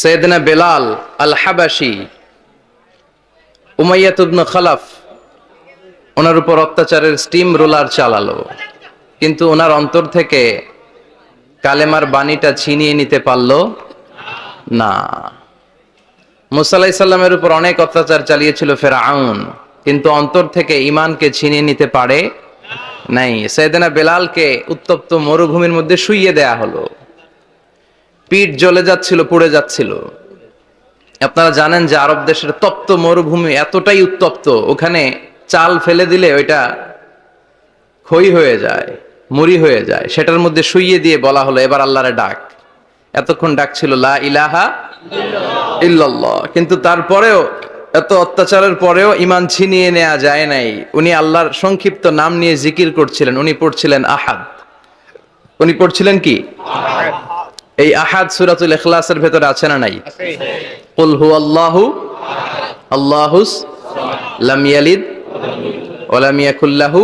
সৈয়দনা বেলাল আল হাবাসি উমাইয়াত ইবনে খালাফ, ওনার উপর অত্যাচারের steam roller চালালো। কিন্তু ওনার অন্তর থেকে কালেমার বাণীটা ছিনিয়ে নিতে পারল না। মুসাল্লাহ সাল্লামের উপর অনেক অত্যাচার চালিয়েছিল ফেরাউন, কিন্তু অন্তর থেকে ইমানকে ছিনিয়ে নিতে পারে নাই। সৈয়দনা বেলালকে উত্তপ্ত মরুভূমির মধ্যে শুইয়ে দেয়া হলো। পিঠ জ্বলে যাচ্ছিল, পুড়ে যাচ্ছিল। আপনারা জানেন যে আরব দেশের তপ্ত মরুভূমি এতটাই উত্তপ্ত, ওখানে চাল ফেলে দিলে ওইটা ক্ষয় হয়ে যায়, মুড়ি হয়ে যায়। সেটার মধ্যে শুইয়ে দিয়ে বলা হলো, এবার আল্লাহরে ডাক। এতক্ষণ ডাক ছিল, লা ইলাহা ইল্লাল্লাহ। কিন্তু তারপরেও, এত অত্যাচারের পরেও ইমান ছিনিয়ে নেওয়া যায় নাই। উনি আল্লাহর সংক্ষিপ্ত নাম নিয়ে জিকির করছিলেন, উনি পড়ছিলেন আহাদ। উনি পড়ছিলেন কি? এই আহাদ সুরাতুল ইখলাসের ভেতরে আছে না নাই? কুল হু আল্লাহু আল্লাহুস লাম ইয়ালিদ ওয়া লাম ইয়াকুল লাহু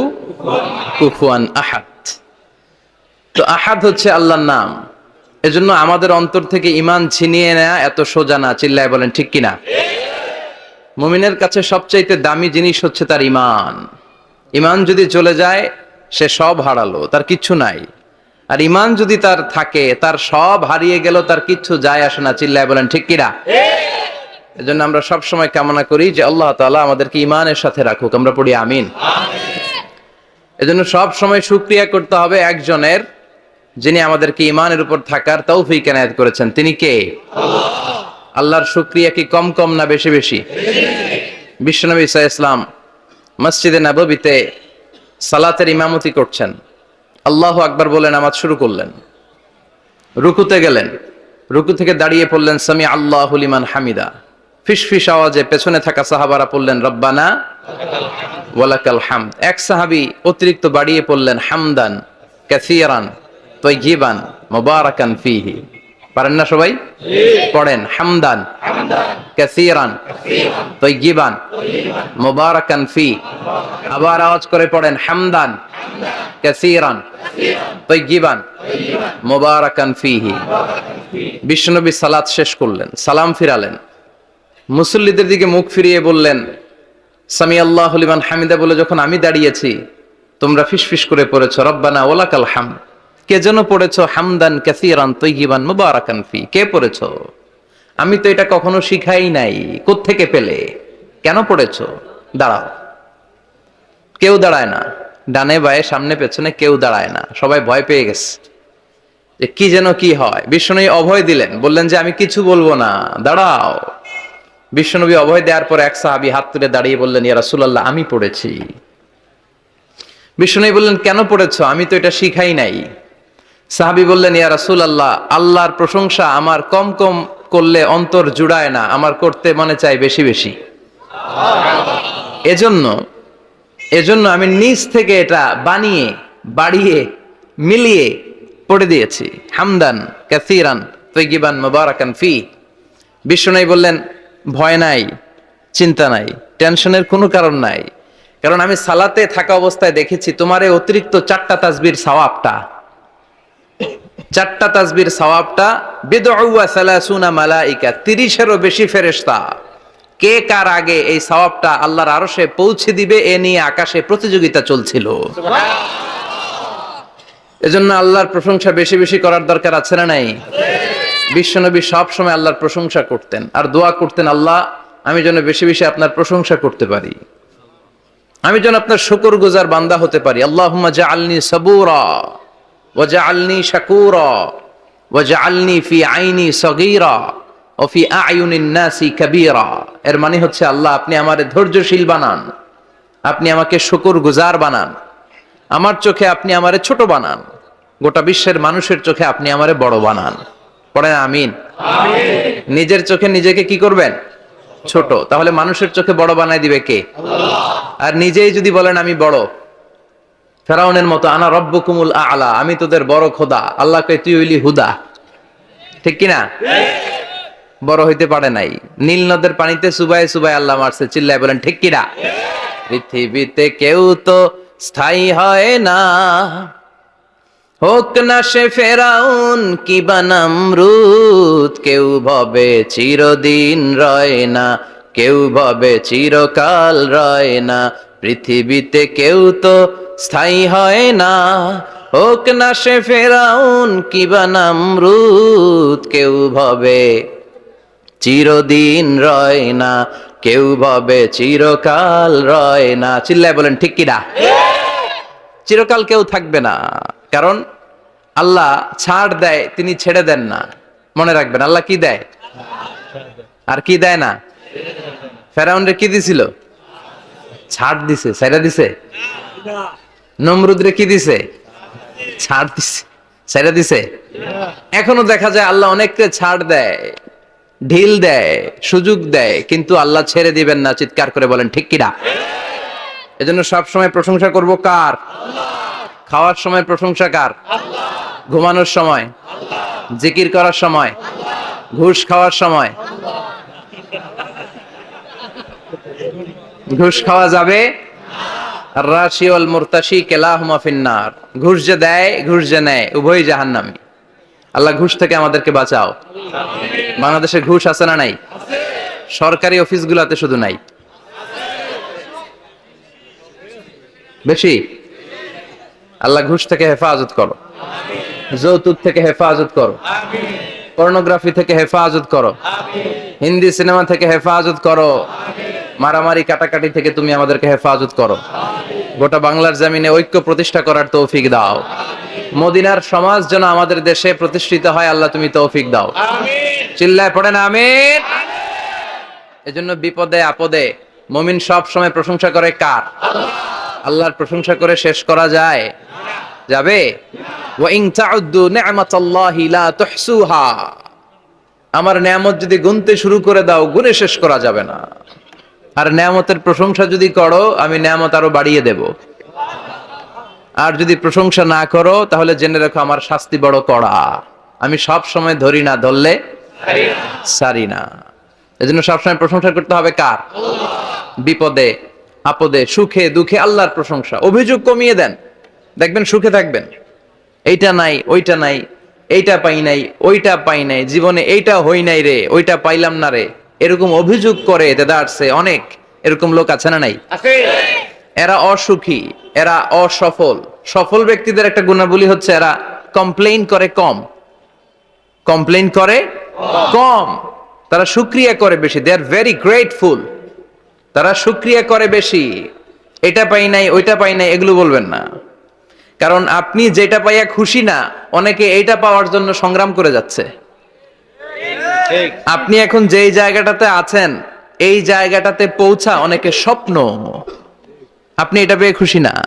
কুফুয়ান আহাদ। তো আহাদ হচ্ছে আল্লাহর নাম। এজন্য আমাদের অন্তর থেকে ইমান ছিনিয়ে নেয়া এত সোজা না, চিল্লায় বলেন, ঠিক কিনা? মুমিনের কাছে সবচাইতে দামি জিনিস হচ্ছে তার ইমান ইমান যদি চলে যায়, সে সব হারালো, তার কিচ্ছু নাই। আর ইমান যদি তার থাকে, তার সব হারিয়ে গেল, তার কিচ্ছু যায় আসে না, চিল্লায় বলেন, ঠিক কিনা? এজন্য আমরা সব সময় কামনা করি যে আল্লাহ তাআলা আমাদেরকে ইমানের সাথে রাখুক। আমরা পড়ি আমিন। এজন্য সব সময় শুক্রিয়া করতে হবে একজনের যিনি আমাদেরকে ইমানের উপর থাকার তৌফিক এনায়েত করেছেন। তিনি কে? আল্লাহর শুক্রিয়া কি কম কম না বেশি বেশি? বিশ্বনবী ইসা ইসলাম মসজিদে নববীতে সালাতের ইমামতি করছেন। আল্লাহ আকবার বলে নামাজ শুরু করলেন। রুকুতে গেলেন। রুকু থেকে দাঁড়িয়ে পড়লেন, সামি আল্লাহ হলিমান হামিদা। ফিস ফিস আওয়াজে পেছনে থাকা সাহাবারা পড়লেন, রব্বানা ওয়ালাকাল হাম এক সাহাবি অতিরিক্ত বাড়িয়ে পড়লেন, হামদান ক্যাথিয়ারান তৈগিবান মোবারাকান ফিহি। পারেন না সবাই? পড়েন। হামদান। কাসিরান। তৈগিবান মোবারাকান ফি। আবার আওয়াজ করে পড়েন। হামদান। কাসিরান। তৈগিবান মোবারাকান ফিহি। বিশ্বনবী সালাত শেষ করলেন। সালাম ফিরালেন। মুসল্লিদের দিকে মুখ ফিরিয়ে বললেন সামি আল্লাহ লিমান হামিদা বলে যখন আমি দাঁড়িয়েছি তোমরা ফিসফিস করে পড়েছ রব্বানা ওলাকাল হাম কে যেন পড়েছ হামদান কাসিরান তৈগিবান মুবারাকান ফি? কে পড়েছ? আমি তো এটা কখনো শিখাই নাই। থেকে পেলে? কেন পড়েছ? দাঁড়াও। কেউ দাঁড়ায় না। ডানে বায়ে সামনে পেছনে কেউ দাঁড়ায় না। সবাই ভয় পেয়ে গেছে। যে কি যেন কি হয়। বিষ্ণু অভয় দিলেন। বললেন যে, আমি কিছু বলব না। দাঁড়াও। বিশ্বনবী অভয় দেওয়ার পর এক সাহাবি হাত তুলে দাঁড়িয়ে বললেন, ইয়া রাসূলুল্লাহ, আমি পড়েছি। বিশ্বনবী বললেন, কেন পড়েছো? আমি তো এটা শিখাই নাই। সাহাবি বললেন, ইয়া রাসুল আল্লাহ আল্লাহর প্রশংসা আমার কম কম করলে অন্তর জুড়ায় না, আমার করতে মনে চাই বেশি বেশি। এজন্য এজন্য আমি নিজ থেকে এটা বানিয়ে, বাড়িয়ে, মিলিয়ে পড়ে দিয়েছি। হামদান, কাসিরান তৈগিবান মুবারাকান ফি। বিশ্বনবী বললেন, ভয় নাই, চিন্তা নাই, টেনশনের কোনো কারণ নাই। কারণ আমি সালাতে থাকা অবস্থায় দেখেছি, তোমার অতিরিক্ত চারটা তাসবির সওয়াবটা। চারটা তাসবির সওয়াবটা বিদউয়া সালাসুনা মালাইকা 30 এরও বেশি ফেরেশতা। কে কার আগে এই সওয়াবটা আল্লাহর আরশে পৌঁছে দিবে এ নিয়ে আকাশে প্রতিযোগিতা চলছিল। এজন্য আল্লাহর প্রশংসা বেশি বেশি করার দরকার আছে না নাই? বিশ্বনবী সব সময় আল্লাহর প্রশংসা করতেন আর দোয়া করতেন আল্লাহ আমি যেন বেশি বেশি আপনার প্রশংসা করতে পারি। আমি যেন আপনার শুকর গুজার বান্দা হতে পারি। আল্লাহ জাআলনি সাবুরা। ওয়া জাআলনি শাকুরা ওয়া জাআলনি ফি আইনি সগীরা ও ফি আয়ুনিন নাসি কাবীরা এর মানে হচ্ছে আল্লাহ আপনি আমারে ধৈর্যশীল বানান। আপনি আমাকে শুকর গুজার বানান। আমার চোখে আপনি আমারে ছোট বানান। গোটা বিশ্বের মানুষের চোখে আপনি আমারে বড় বানান। পড়েন আমিন। নিজের চোখে নিজেকে কি করবেন? ছোট। তাহলে মানুষের চোখে বড় বানাই দিবে কে? আর নিজেই যদি বলেন আমি বড়। ফেরাউনের মতো, আনা রব্বকুমুল আলা আমি তোদের বড় খোদা আল্লাহকে তুই হইলি হুদা ঠিক কিনা? বড় হইতে পারে নাই। নীল নদের পানিতে সুবাই সুবাই আল্লাহ মারছে, চিল্লায় বলেন, ঠিক কিনা? পৃথিবীতে কেউ তো স্থায়ী হয় না। হোক না সে ফেরাউন, কি বানামরুদ কেউ ভবে চিরদিন রয় না। কেউ ভবে চিরকাল রয় না। পৃথিবীতে কেউ তো স্থায়ী হয় না। হোক না সে ফেরাউন, কি বানামরুদ কেউ ভবে। চিরদিন রয় না, কেউ ভবে, চিরকাল রয় না। চিল্লায় বলেন, ঠিক কিনা চিরকাল কেউ থাকবে না। কারণ আল্লাহ ছাড় দেয়, তিনি ছেড়ে দেন না। মনে রাখবেন, আল্লাহ কি দেয়? আর কি দেয় না? ফেরাউনরে কি দিছিল? ছাড় দিছে সাইরা দিছে? নমরুদরে কি দিছে? ছাড় দিছে সাইরা দিছে। এখনও দেখা যায় আল্লাহ অনেককে ছাড় দেয়, ঢিল দেয়, সুযোগ দেয়, কিন্তু আল্লাহ ছেড়ে দিবেন না, চিৎকার করে বলেন, ঠিক কিনা? এজন্য সব সময় প্রশংসা করব কার? খাওয়ার সময় প্রশংসা কার? ঘুমানোর সময়, জিকির করার সময়, ঘুষ খাওয়ার সময়। ঘুষ খাওয়া যাবে? মুরতাশি কেলাহুমা ফিন্নার। ঘুষ যে দেয়, ঘুষ যে নেয়, উভয়ই জাহান্নামী। আল্লাহ ঘুষ থেকে আমাদেরকে বাঁচাও। বাংলাদেশে ঘুষ আছে না নাই? সরকারি অফিসগুলোতে শুধু নাই। বেশি? আল্লাহ ঘুষ থেকে হেফাজত করো। যৌতুক থেকে হেফাজত করো। পর্নোগ্রাফি থেকে হেফাজত করো। হিন্দি সিনেমা থেকে হেফাজত করো। মারামারি কাটাকাটি থেকে তুমি আমাদেরকে হেফাজত করো। গোটা বাংলার জমিনে ঐক্য প্রতিষ্ঠা করার তৌফিক দাও। মদিনার সমাজ যেন আমাদের দেশে প্রতিষ্ঠিত হয় আল্লাহ তুমি তৌফিক দাও। চিল্লায় পড়েন আমিন। এজন্য বিপদে আপদে মমিন সব সময় প্রশংসা করে কার? আল্লাহর প্রশংসা করে শেষ করা যায়। যাবে? আমার নিয়ামত যদি গুনতে শুরু করে দাও গুনে শেষ করা যাবে না। আর নিয়ামতের প্রশংসা যদি করো, আমি নিয়ামত আরও বাড়িয়ে দেব। আর যদি প্রশংসা না করো, তাহলে জেনে রাখো আমার শাস্তি বড় কড়া। আমি সব সময় ধরি না, ধরলে সারি না। এজন্য সবসময় প্রশংসা করতে হবে কার? বিপদে, আপদে, সুখে, দুঃখে, আল্লাহর প্রশংসা। অভিযোগ কমিয়ে দেন। দেখবেন সুখে থাকবেন। এইটা নাই, ওইটা নাই, এইটা পাই নাই, ওইটা পাই নাই, জীবনে এইটা হই নাই রে, ওইটা পাইলাম না রে। এরকম অভিযোগ করে দেদারসে অনেক এরকম লোক আছে না নাই? এরা অসুখী এরা অসফল। সফল ব্যক্তিদের একটা গুণাবলী হচ্ছে এরা কমপ্লেইন করে কম। কমপ্লেইন করে কম। তারা সুক্রিয়া করে বেশি দে আর ভেরি গ্রেটফুল তারা সুক্রিয়া করে বেশি এটা পাই নাই ওইটা পাই নাই এগুলো বলবেন না। কারণ আপনি যেটা পাইয়া খুশি না অনেকে এইটা পাওয়ার জন্য সংগ্রাম করে যাচ্ছে। আপনি এখন যেই জায়গাটাতে আছেন, এই জায়গাটাতে পৌঁছা অনেকে স্বপ্ন। আপনি এটা পেয়ে খুশি না।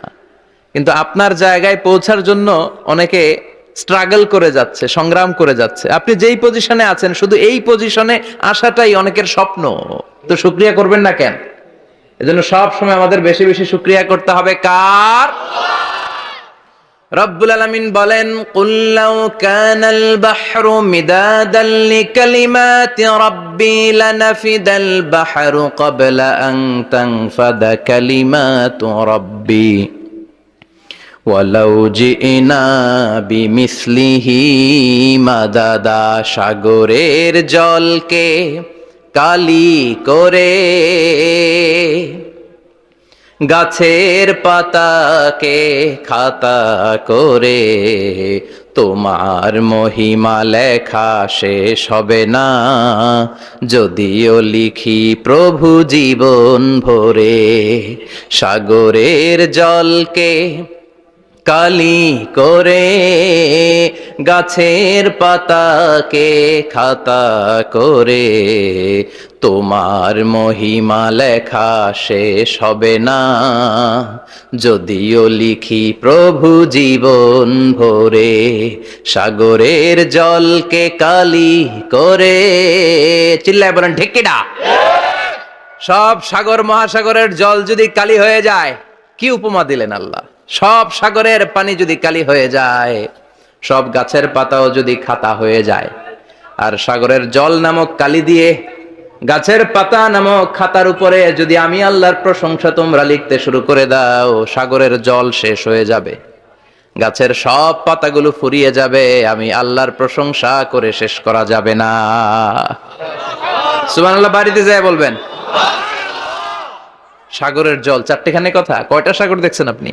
কিন্তু আপনার জায়গায় পৌঁছার জন্য অনেকে স্ট্রাগল করে যাচ্ছে, সংগ্রাম করে যাচ্ছে। আপনি যেই পজিশনে আছেন, শুধু এই পজিশনে আসাটাই অনেকের স্বপ্ন। তো শুক্রিয়া করবেন না কেন? এজন্য সব সময় আমাদের বেশি বেশি শুক্রিয়া করতে হবে। কার? রব্বুল আলামিন বলেন, কুল লাউ কানাল বাহরু মিদাদান লিকালিমাতি রাব্বি লানাফিদাল বাহরু ক্বাবলা আন তানফাদা কালিমাতু রাব্বি ওয়ালাউ জিনা বিমিসলিহি মাদাদা সাগরের জলকে কালি করে। গাছের পাতাকে খাতা করে, তোমার মহিমা লেখা শেষ হবে না। যদিও লিখি প্রভু জীবন ভরে, সাগরের জলকে কালি করে গাছের পাতাকে খাতা করে। তোমার মহিমা লেখা শেষ হবে না। যদিও লিখি প্রভু জীবন ভরে, সাগরের জলকে কালি করে। চিল্লায় বলেন ঢেকিডা সব সাগর, মহাসাগরের জল যদি কালি হয়ে যায়, কি উপমা দিলেন আল্লাহ? সব সাগরের পানি যদি কালি হয়ে যায়, সব গাছের পাতাও যদি খাতা হয়ে যায়। আর সাগরের জল নামক কালি দিয়ে গাছের পাতা নামক খাতার উপরে যদি আমি আল্লাহর প্রশংসা তোমরা লিখতে শুরু করে দাও, সাগরের জল শেষ হয়ে যাবে। গাছের সব পাতাগুলো ফুরিয়ে যাবে, আমি আল্লাহর প্রশংসা করে শেষ করা যাবে না। সুবহানাল্লাহ, বাড়িতে যায় বলবেন। সাগরের জল, চারটেখানে কথা, কয়টা সাগর দেখছেন আপনি?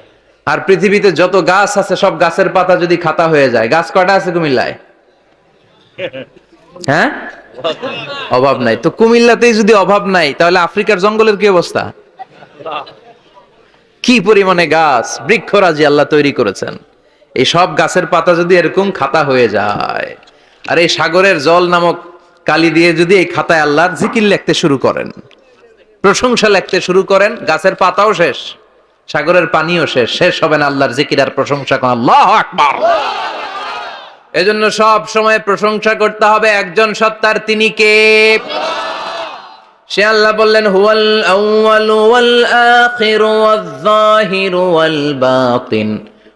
আর পৃথিবীতে যত গাছ আছে সব গাছের পাতা যদি খাতা হয়ে যায় গাছ কয়টা আছে কুমিল্লায়? হ্যাঁ? অভাব নাই। তো কুমিল্লাতেই যদি অভাব নাই তাহলে আফ্রিকার জঙ্গলের কি অবস্থা? কি পরিমাণে গাছ? বৃক্ষরাজি আল্লাহ তৈরি করেছেন। এই সব গাছের পাতা যদি এরকম খাতা হয়ে যায় আর এই সাগরের জল নামক কালি দিয়ে যদি এই খাতায় আল্লাহর জিকির লিখতে শুরু করেন প্রশংসা লিখতে শুরু করেন গাছের পাতাও শেষ। সাগরের পানিও শেষ শেষ হবে না আল্লাহর জিকির আর প্রশংসা করেন আল্লাহ আকবার। এজন্য সব সময় প্রশংসা করতে হবে একজন সত্তার তিনি কে? সে আল্লাহ বললেন, হুয়াল আউয়াল ওয়াল আখির ওয়াল যাহির ওয়াল বাতিন।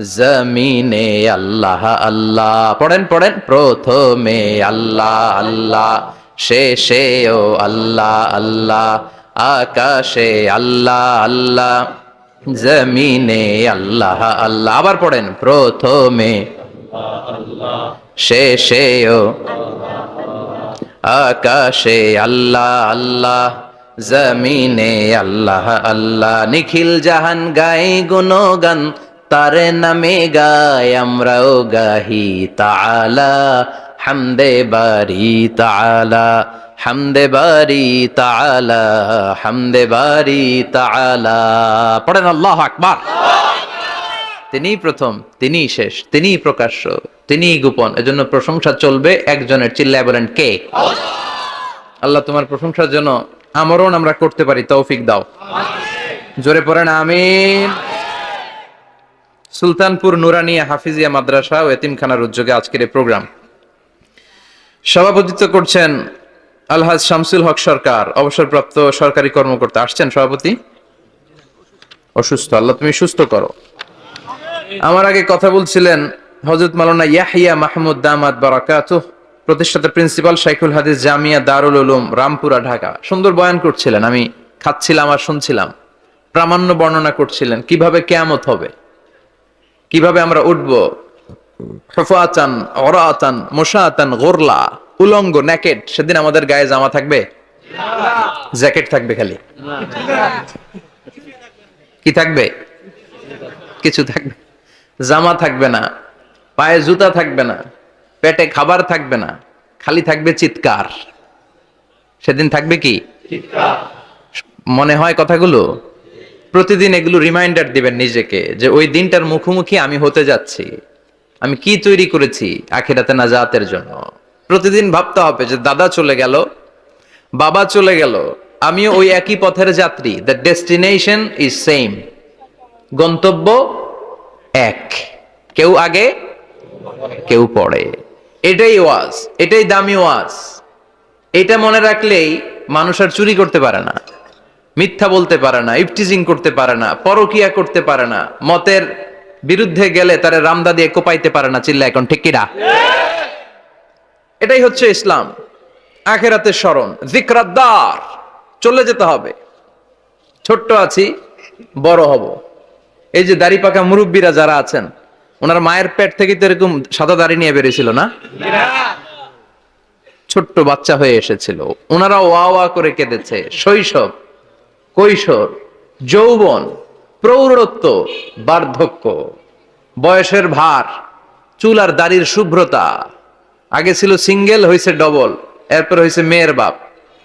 জমিনে আল্লাহ আল্লাহ। পড়েন পড়েন। প্রথমে আল্লাহ আল্লাহ। শেষে ও আল্লাহ আল্লাহ। আকাশে আল্লাহ আল্লাহ। জমিনে আল্লাহ আল্লাহ। আবার পড়েন। প্রথমে শেষে ও আকাশে আল্লাহ আল্লাহ। জমিনে আল্লাহ আল্লাহ। নিখিল জাহান গাই গুণগান তার নামে গায়, আমরাও গাহি তালা হামদে বারি তাআলা, হামদে বারি তাআলা, হামদে বারি তাআলা। পড়েন আল্লাহ আকবার। তিনিই প্রথম তিনিই শেষ তিনিই প্রকাশ্য তিনিই গোপন। এজন্য প্রশংসা চলবে একজনের চিল্লায় বলেন কে? আল্লাহ তোমার প্রশংসার জন্য আমরণ আমরা করতে পারি, তৌফিক দাও। জোরে পড়েন, আমিন। সুলতানপুর নুরানিয়া হাফিজিয়া মাদ্রাসা ও এতিমখানার উদ্যোগে আজকের এই প্রোগ্রাম। সভাপতিত্ব করছেন আলহাজ শামসুল হক সরকার, অবসরপ্রাপ্ত সরকারি কর্মকর্তা। আসছেন সভাপতি? অসুস্থ, আল্লাহ তুমি সুস্থ করো। আমার আগে কথা বলছিলেন হজরত মালানা ইয়াহিয়া মাহমুদ দামাদ বারাকাত প্রতিষ্ঠাতা প্রিন্সিপাল শাইখুল হাদিস জামিয়া দারুল উলুম, রামপুরা, ঢাকা। সুন্দর বয়ান করছিলেন, আমি খাচ্ছিলাম আর শুনছিলাম। প্রামাণ্য বর্ণনা করছিলেন, কীভাবে কেয়ামত হবে? কীভাবে আমরা উঠব? হুফাতান অরাতান মুশাতান গোরলা উলঙ্গ নেকেট সেদিন আমাদের গায়ে জামা থাকবে? জ্যাকেট থাকবে খালি। কি থাকবে? কিছু থাকবে জামা থাকবে না পায়ে জুতা থাকবে না পেটে খাবার থাকবে না খালি থাকবে চিৎকার। সেদিন থাকবে কি? মনে হয় কথাগুলো? প্রতিদিন এগুলো রিমাইন্ডার দিবেন নিজেকে যে ওই দিনটার মুখোমুখি আমি হতে যাচ্ছি। আমি কি তৈরি করেছি আখেরাতে না নাজাতের জন্য? প্রতিদিন ভাবতে হবে যে দাদা চলে গেল, বাবা চলে গেল, আমিও ওই একই পথের যাত্রী। দ্য ডেস্টিনেশন ইজ সেম গন্তব্য এক। কেউ আগে, কেউ পড়ে এটাই ওয়াজ, এটাই দামি ওয়াজ। এটা মনে রাখলেই মানুষ আর চুরি করতে পারে না। মিথ্যা বলতে পারে না ইফটিজিং করতে পারে না, পরকিয়া করতে পারে না, মতের বিরুদ্ধে গেলে তারে রামদা দিয়ে কোপাইতে পারে না চিল্লা এখন ঠিক কিনা? এটাই হচ্ছে ইসলাম। আখেরাতের স্মরণ জিক্রাদ্দার চলে যেতে হবে। ছোট্ট আছি, বড় হব। এই যে দাড়ি পাকা মুরব্বীরা যারা আছেন, ওনার মায়ের পেট থেকে তো এরকম সাদা দাড়ি নিয়ে বেরিয়েছিল না? ছোট্ট বাচ্চা হয়ে এসেছিল। ওনারা ওয়া ওয়া করে কেঁদেছে, শৈশব। কৈশোর যৌবন প্রৌঢ়ত্ব বার্ধক্য। বয়সের ভার চুল আর দাড়ির শুভ্রতা। আগে ছিল সিঙ্গেল হয়েছে ডবল এরপর হয়েছে মেয়ের বাপ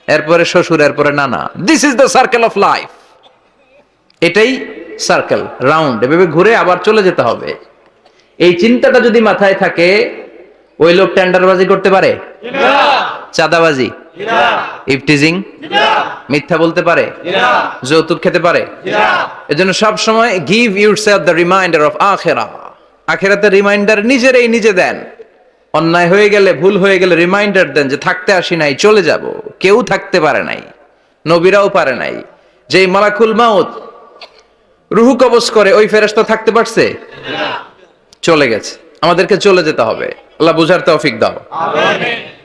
এরপরে শ্বশুর এরপরে নানা। This is the circle of life এটাই সার্কেল রাউন্ড এভাবে ঘুরে আবার চলে যেতে হবে। এই চিন্তাটা যদি মাথায় থাকে ওই লোক টেন্ডারবাজি করতে পারে? চাঁদাবাজি। ইফটিজিং মিথ্যা বলতে পারে। যৌতুক খেতে পারে। এজন্য সব সময় give yourself the reminder of আখেরা। আখেরাতের রিমাইন্ডার নিজেরাই নিজে দেন। অন্যায় হয়ে গেলে ভুল হয়ে গেলে রিমাইন্ডার দেন যে থাকতে আসি নাই চলে যাব। কেউ থাকতে পারে নাই। নবীরাও পারে নাই। যে মালাকুল মাউত রুহু কবজ করে ওই ফেরেশতা থাকতে পারছে? চলে গেছে। আমাদেরকে চলে যেতে হবে। আল্লাহ বুঝার তৌফিক দাও।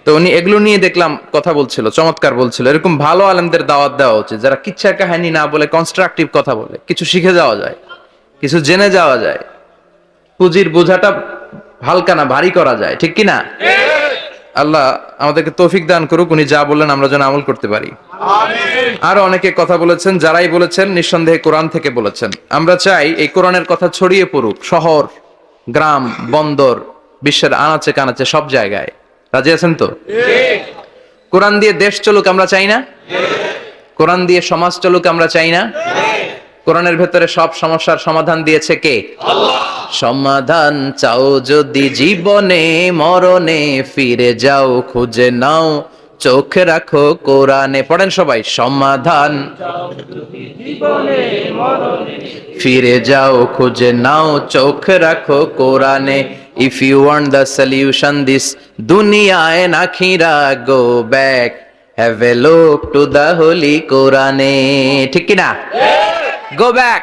তো উনি এগুলো নিয়ে দেখলাম কথা বলছিল চমৎকার বলছিল। এরকম ভালো আলেমদের দাওয়াত দেওয়া উচিত যারা কিচ্ছা কাহিনী না বলে কনস্ট্রাকটিভ কথা বলে কিছু শিখে যাওয়া যায় কিছু জেনে যাওয়া যায়। পুঁজির বোঝাটা হালকা না ভারী করা যায় ঠিক কি না আল্লাহ আমাদেরকে তৌফিক দান করুক উনি যা বললেন আমরা যেন আমল করতে পারি। আরও অনেকে কথা বলেছেন যারাই বলেছেন নিঃসন্দেহে কোরআন থেকে বলেছেন। আমরা চাই এই কোরআনের কথা ছড়িয়ে পড়ুক শহর গ্রাম বন্দর বিশ্বের আনাচে কানাচে সব জায়গায়। রাজি আছেন তো? কোরআন দিয়ে দেশ চলুক আমরা চাই না? কোরআন দিয়ে সমাজ চলুক আমরা চাই না? কোরআনের ভেতরে সব সমস্যার সমাধান দিয়েছে কে? সমাধান চাও যদি জীবনে, মরণে ফিরে যাও, খুঁজে নাও। চোখ রাখো কোরআনে, পড়েন সবাই, সমাধান। ফিরে যাও, খুঁজে নাও, চোখ রাখো কোরআনে। If you want the solution this দুনিয়ায় নাখিরা go back have a look to the holy কোরআনে। ঠিক কি না go back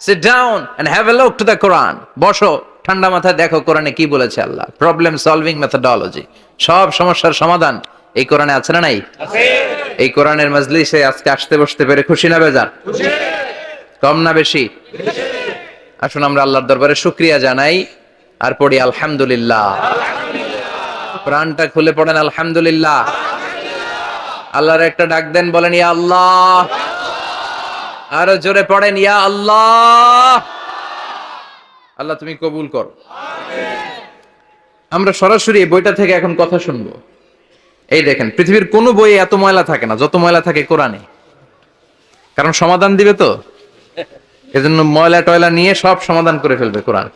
sit down and have a look to the Quran. বসো, ঠান্ডা মাথায় দেখো কোরআনে কি বলেছে আল্লাহ। প্রবলেম সলভিং মেথডোলজি সব সমস্যার সমাধান। এই কোরআনে আছে না নাই? এই কোরআনের মজলিসে আজকে আসতে বসতে পেরে খুশি না বেজান কম না বেশি? আসুন আমরা আল্লাহর দরবারে শুক্রিয়া জানাই আর পড়ি আলহামদুলিল্লাহ। প্রাণটা খুলে পড়েন আলহামদুলিল্লাহ। আল্লাহর একটা ডাক দেন বলেন ইয়া আল্লাহ। আরও জোরে পড়েন ইয়া আল্লাহ। আল্লাহ তুমি কবুল করো। আমরা সরাসরি বইটা থেকে এখন কথা শুনব। এই দেখেন, পৃথিবীর কোনো বইয়ে এত ময়লা থাকে না, যত ময়লা থাকে কোরআনে। কারণ সমাধান দিবে তো? এজন্য ময়লা টয়লা নিয়ে সব সমাধান করে ফেলবে কোরআন।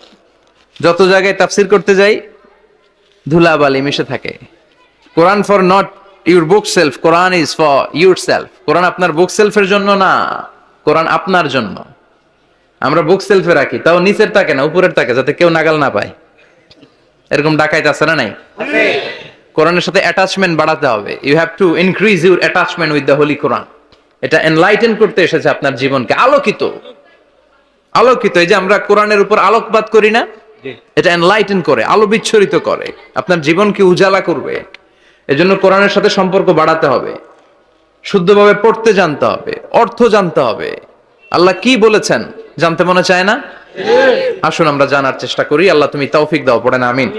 যত জায়গায় তাফসির করতে যাই, ধুলাবালি মিশে থাকে। Quran for not your bookshelf, Quran is for yourself. কোরআন আপনার বুক সেলফের জন্য না, কোরআন আপনার জন্য। আমরা বুক সেলফে রাখি, তাও নিচের তাকে না, উপরের তাকে, যাতে কেউ নাগাল না পায়। এরকম ডাকাইতে আছে না নাই? কোরআনের সাথে অ্যাটাচমেন্ট বাড়াতে হবে। You have to increase your attachment with the holy Quran এটা এনলাইটেন করতে এসেছে আপনার জীবনকে। আলোকিত। আলোকিত। এই যে আমরা কোরআনের উপর আলোকপাত করি না এটা এনলাইটেন করে আলো বিচ্ছরিত করে। আপনার জীবনকে উজালা করবে। এজন্য কোরআনের সাথে সম্পর্ক বাড়াতে হবে। শুদ্ধভাবে পড়তে জানতে হবে। অর্থ জানতে হবে। আল্লাহ কি বলেছেন? জানতে মনে চায় না? আসুন আমরা জানার চেষ্টা করি। আল্লাহ তুমি তৌফিক দাও পড়েন আমিন।